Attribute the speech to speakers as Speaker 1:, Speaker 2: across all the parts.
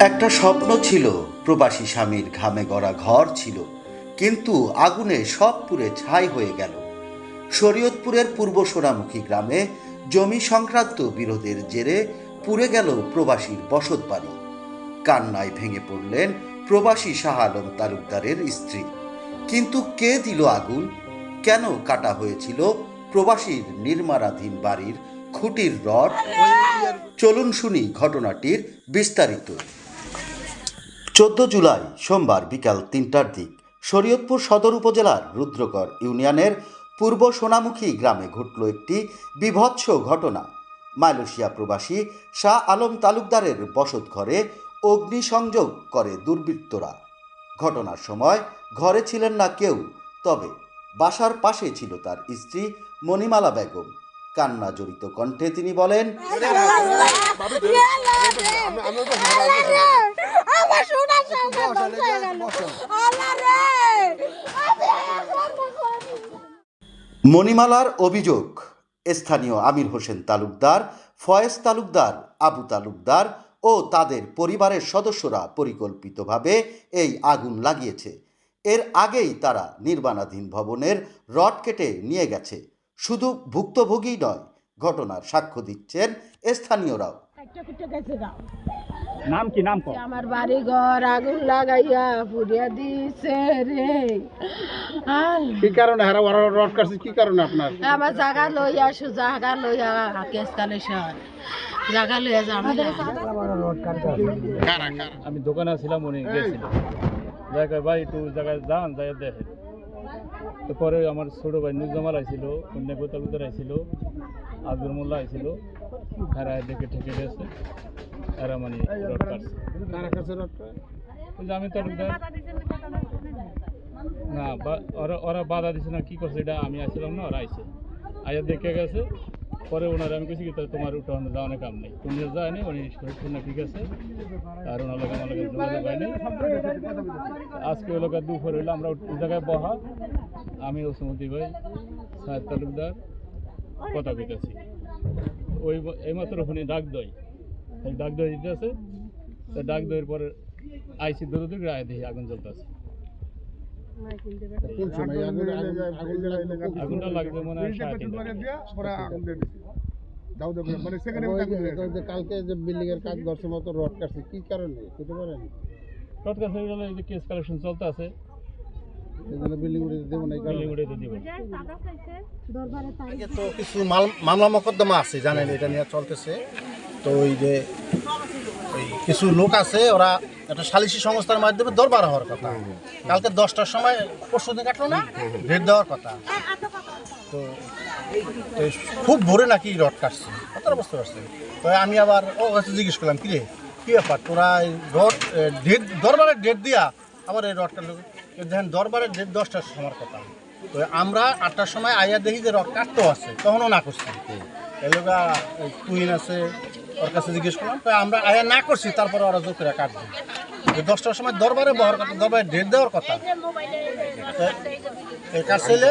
Speaker 1: একটা স্বপ্ন ছিল, প্রবাসী স্বামীর ঘামে গড়া ঘর ছিল, কিন্তু আগুনে সব পুড়ে ছাই হয়ে গেল। শরীয়তপুরের পূর্ব সোনামুখী গ্রামে জমি সংক্রান্ত বিরোধের জেরে পুড়ে গেল প্রবাসীর বসত বাড়ি। কান্নায় ভেঙে পড়লেন প্রবাসী শাহ আলম তালুকদারের স্ত্রী। কিন্তু কে দিল আগুন? কেন কাটা হয়েছিল প্রবাসীর নির্মাণাধীন বাড়ির খুঁটির রড। চলুন শুনি ঘটনাটির বিস্তারিত। চোদ্দ জুলাই সোমবার বিকাল তিনটার দিক শরীয়তপুর সদর উপজেলার রুদ্রকর ইউনিয়নের পূর্ব সোনামুখী গ্রামে ঘটল একটি বিভৎস ঘটনা। মালয়েশিয়া প্রবাসী শাহ আলম তালুকদারের বসত ঘরে অগ্নিসংযোগ করে দুর্বৃত্তরা। ঘটনার সময় ঘরে ছিলেন না কেউ, তবে বাসার পাশে ছিল তার স্ত্রী মণিমালা বেগম। কান্না জড়িত কণ্ঠে তিনি বলেন, মণিমালার অভিযোগ, স্থানীয় আমির হোসেন তালুকদার, ফয়েজ তালুকদার, আবু তালুকদার ও তাদের পরিবারের সদস্যরা পরিকল্পিতভাবে এই আগুন লাগিয়েছে। এর আগেই তারা নির্মাণাধীন ভবনের রড কেটে নিয়ে গেছে। শুধু ভুক্তভোগী নয় ঘটনার সাক্ষ্য দিচ্ছেন স্থানীয়রাও।
Speaker 2: নাম কি নাম
Speaker 3: আমার বাড়ি ঘর আগুন লাগাইয়া পুড়িয়া দিছে রে।
Speaker 2: কি কারণে হারা রড কাটছে? কি কারণে আপনার?
Speaker 3: আমার জায়গা লইয়া সু জায়গা লইয়া কেস কালেকশন। জায়গা লইয়া
Speaker 2: কারা
Speaker 4: আমি দোকানে ছিলাম উনি গেছিল। জায়গায় ভাই একটু জায়গায় যান যাই দেখে তো পরে আমার ছোটো ভাই নুজামাল আইছিল কন্যা গোতালুদার আইছিল আব্দুল মোল্লা আইছিল তারা দেখে ঠেকে গেছে তারা মানে রড কাটছে। আমি তো না বা- ওরা ওরা বাধা দিছে না কি করছে এটা আমি আসছিলাম না ওরা আইছে। আইয়া দেখে গেছে পরে ওনারা আমি কেছি কি, তাহলে তোমার উঠে যাওয়ার কাম নেই। তুমি যায়নি উনি শুনে ঠিক আছে। আর ওনার লোক আমার যোগাযোগ আজকে ওই লোকের দুপুর হইল, আমরা জায়গায় বহা। আমি ওসমতি ভাই, সাহেব তালুকদার, কথা কইতেছি। ওই এইমাত্র ওখানে ডাক দই ডাক দই দিতে আছে ডাক দইয়ের পরে আইসি দূরে দূরে, আয় দেখি আগুন জ্বলতেছে।
Speaker 2: কোন কালকে যে বিল্ডিং এর কাজ ধরছে মতো রড কাটছে কি কারণে? পারেন
Speaker 4: সেগুলো এই যে কেস কালেকশন চলতে আছে।
Speaker 5: কিছু মাল- মামলা মোকদ্দমা আছে জানেন এটা নিয়ে চলতেছে। তো ওই যে ওই কিছু লোক আছে ওরা একটা সালিসি সংস্থার মাধ্যমে দরবার হওয়ার কথা। কালকে দশটার সময় পরশু দিন কাটলো না? ডেট দেওয়ার কথা। তো খুব ভোরে নাকি রড কাটছে। কতটা বুঝতে পারছি তো আমি আবার ও কাছে জিজ্ঞেস করলাম কিরে কী ব্যাপার? তোরা এই রড ডেট দরবারের ডেট দিয়া আবার এই রড কাটলো দেখেন দরবারের ডেট দশটার সময় কথা। তো আমরা আটটার সময় আইয়া দেখি যে রড কাটতেও আছে তখনও না করছি। এলাকা কুইন আছে ওর কাছে জিজ্ঞেস করলাম তো আমরা আয়া না করছি তারপরে ওরা জোর করে কাটবে। দশটার সময় দরবারে বহার কথা দরবারে ডেট দেওয়ার কথা। কাটছিলে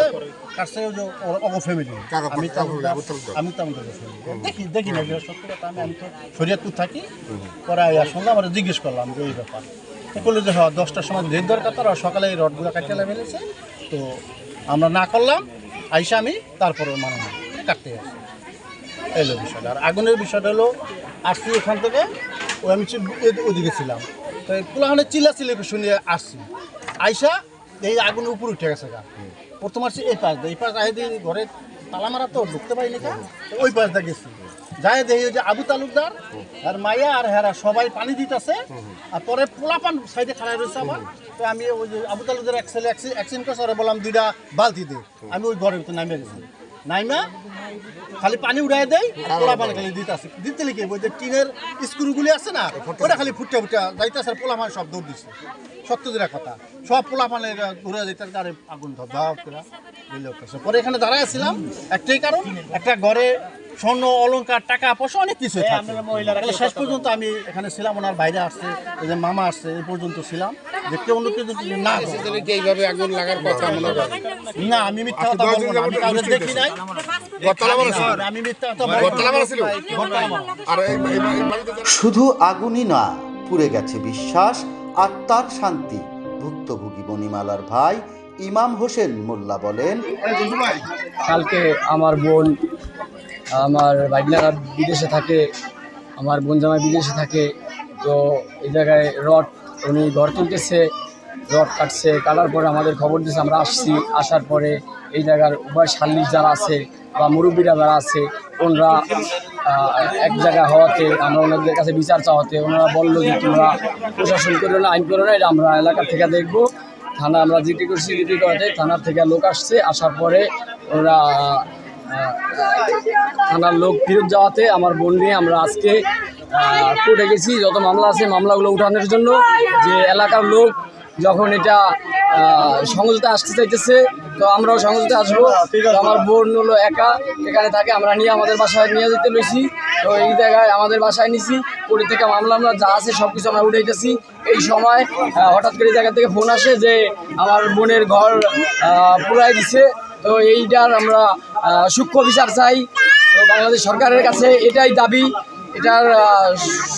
Speaker 5: কাটছে অগ ফ্যামিলি আমি আমি তো দেখি দেখি না সত্যি কথা আমি আমি তো শরীয়তপুর থাকি। পরে আইয়া শুনলাম আমরা জিজ্ঞেস করলাম যে এই ব্যাপার। বলল যে হ্যাঁ দশটার সময় ডেট দেওয়ার কথা ওরা সকালে এই রডগুলো কাটিয়ে ফেলেছে। তো আমরা না করলাম আইসা আমি তারপরে মানে কাটতে আসি। এলো বিষয়টা। আর আগুনের বিষয়টা হলো, আসছি এখান থেকে, ওই আমি ওদিকে ছিলাম। তো এই পুলাহানের চিল্লা চিল্লি শুনিয়ে আসছি। আইসা এই আগুনের উপর উঠে গেছে গা। প্রথম আসছি এই পাশ দিয়ে। এই পাশ আই দিয়ে ঘরে তালা মারা তো ঢুকতে পারিনি ওই পাশ দিয়ে গেছি। যাই দেখি যে আবু তালুকদার আর মাইয়া আর হেরা সবাই পানি দিতেছে। আর পরে পোলাপান সাইডে খাড়াই রয়েছে আবার। তো আমি ওই যে আবু তালুকদার এক ছেলে অ্যাক্সিডেন্ট করছে ওরা বললাম, দুইটা বালতি দে। আমি ওই ঘরের ভিতরে নামিয়ে গেছি। নাইমা খালি পানি উড়াই দেয় পোলা পানি খালি দিতে আসে দিতে লিখে ওই যে টিনের স্ক্রুগুলি আছে না ওটা খালি ফুটে ফুটে যাইতেছে আর পোলা পানি সব দৌড় দিছে। সত্য যেটা কথা। সব পোলা পানি ঘুরে যেতে আর আগুন ধর ধাপ করে। পরে এখানে দাঁড়ায় ছিলাম একটাই কারণ একটা ঘরে স্বর্ণ অলংকার টাকা পয়সা অনেক কিছু থাকে। শেষ পর্যন্ত আমি এখানে ছিলাম ওনার বাইরে আসছে ওই যে মামা আসছে এই পর্যন্ত ছিলাম। যে কেউ অন্য কেউ না
Speaker 2: এইভাবে আগুন লাগার কথা মনে
Speaker 5: না আমি মিথ্যা কথা বলব না আমি কাউকে দেখি নাই। আমি মিথ্যা কথা বলব না।
Speaker 6: গতলা মারা ছিল?
Speaker 5: গতলা মারা।
Speaker 6: আর এই এই- এই বাড়িতে যারা
Speaker 1: শুধু আগুনই না পুড়ে গেছে বিশ্বাস আত্মার শান্তি। ভুক্তভোগী বনিমালার ভাই ইমাম হোসেন মোল্লা বলেন
Speaker 6: কালকে আমার বোন আমার বাইকনারা বিদেশে থাকে, আমার বোন জামাই বিদেশে থাকে, তো এই জায়গায় রড, উনি ঘর তুলতেছে, রড কাটছে, কাটার পরে আমাদের খবর দিয়েছে আমরা আসছি, আসার পরে এই জায়গার উভয় শাল্লিক যারা আছে বা মুরব্বীরা যারা আছে, ওনারা এক জায়গায় হওয়াতে, আমরা ওনাদের কাছে বিচার চাওয়াতে, ওনারা বলল যে তোমরা প্রশাসন করো না, আইন করো না, এটা আমরা এলাকা থেকে দেখব। থানা আমরা জিটি করছি, জিটি করাতে, থানার থেকে লোক আসছে, আসার পরে ওরা থানার লোক ফিরত যাওয়াতে আমার বোন নিয়ে আমরা আজকে কোর্টে গেছি। যত মামলা আছে মামলাগুলো উঠানোর জন্য যে এলাকার লোক যখন এটা আহ, আসতে চাইতেছে তো আমরাও সংযুক্তে আসব। আমার বোন হলো একা এখানে থাকে। আমরা নিয়ে আমাদের বাসায় নিয়ে যেতে লইছি। তো এই জায়গায় আমাদের বাসায় নিছি। কোর্ট থেকে মামলা আমরা যা আছে সব কিছু আমরা উঠাইতেছি। এই সময় হঠাৎ করে এই জায়গা থেকে ফোন আসে যে আমার বোনের ঘর পুরাই দিছে। তো এইটার আমরা সূক্ষ্ম বিচার চাই। বাংলাদেশ সরকারের কাছে এটাই দাবি এটার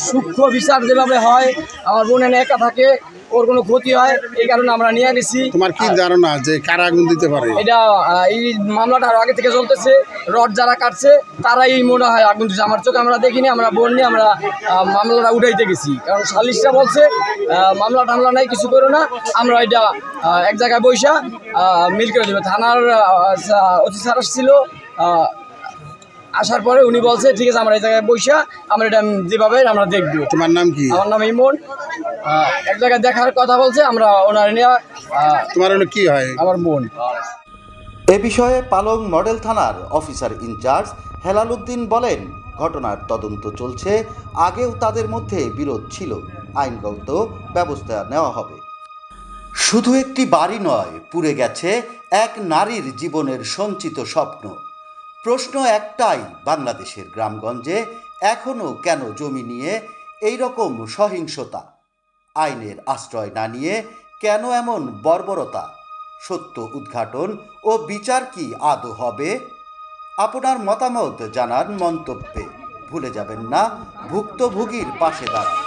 Speaker 6: সূক্ষ্ম বিচার যেভাবে হয় আমার বোন এনে একা থাকে ওর কোনো ক্ষতি হয় এই কারণে আমরা নিয়ে নিছি
Speaker 2: তোমার কি ধারণা যে কারা আগুন দিতে পারে?
Speaker 6: এটা এই মামলাটা আরও আগে থেকে চলতেছে রড যারা কাটছে তারাই মনে হয় আগুন দিচ্ছে। আমার চোখে আমরা দেখিনি আমরা বোন নিয়ে আমরা মামলাটা উঠাইতে গেছি। কারণ সালিশটা বলছে মামলা টামলা নাই কিছু করো না আমরা এটা এক জায়গায় বৈশা মিল করে দেবো। থানার অতি স্যার আসছিল আহ, আসার পরে উনি বলছে ঠিক আছে আমরা এই জায়গায় বৈশা আমরা এটা যেভাবে আমরা দেখব।
Speaker 2: তোমার নাম কি?
Speaker 6: আমার নাম ইমন। এক জায়গায় দেখার কথা বলছে আমরা ওনার নিয়ে
Speaker 2: তোমার কি হয়?
Speaker 6: আমার বোন।
Speaker 1: এ বিষয়ে পালং মডেল থানার অফিসার ইনচার্জ হেলাল উদ্দিন বলেন ঘটনার তদন্ত চলছে আগেও তাদের মধ্যে বিরোধ ছিল। আইনগত ব্যবস্থা নেওয়া হবে। শুধু একটি বাড়ি নয় পুড়ে গেছে এক নারীর জীবনের সঞ্চিত স্বপ্ন। প্রশ্ন একটাই বাংলাদেশের গ্রামগঞ্জে এখনও কেন জমি নিয়ে এই রকম সহিংসতা? আইনের আশ্রয় না নিয়ে কেন এমন বর্বরতা? সত্য উদ্ঘাটন ও বিচার কি আদৌ হবে? আপনার মতামত জানান মন্তব্যে। ভুলে যাবেন না, ভুক্তভোগীর পাশে দাঁড়ান।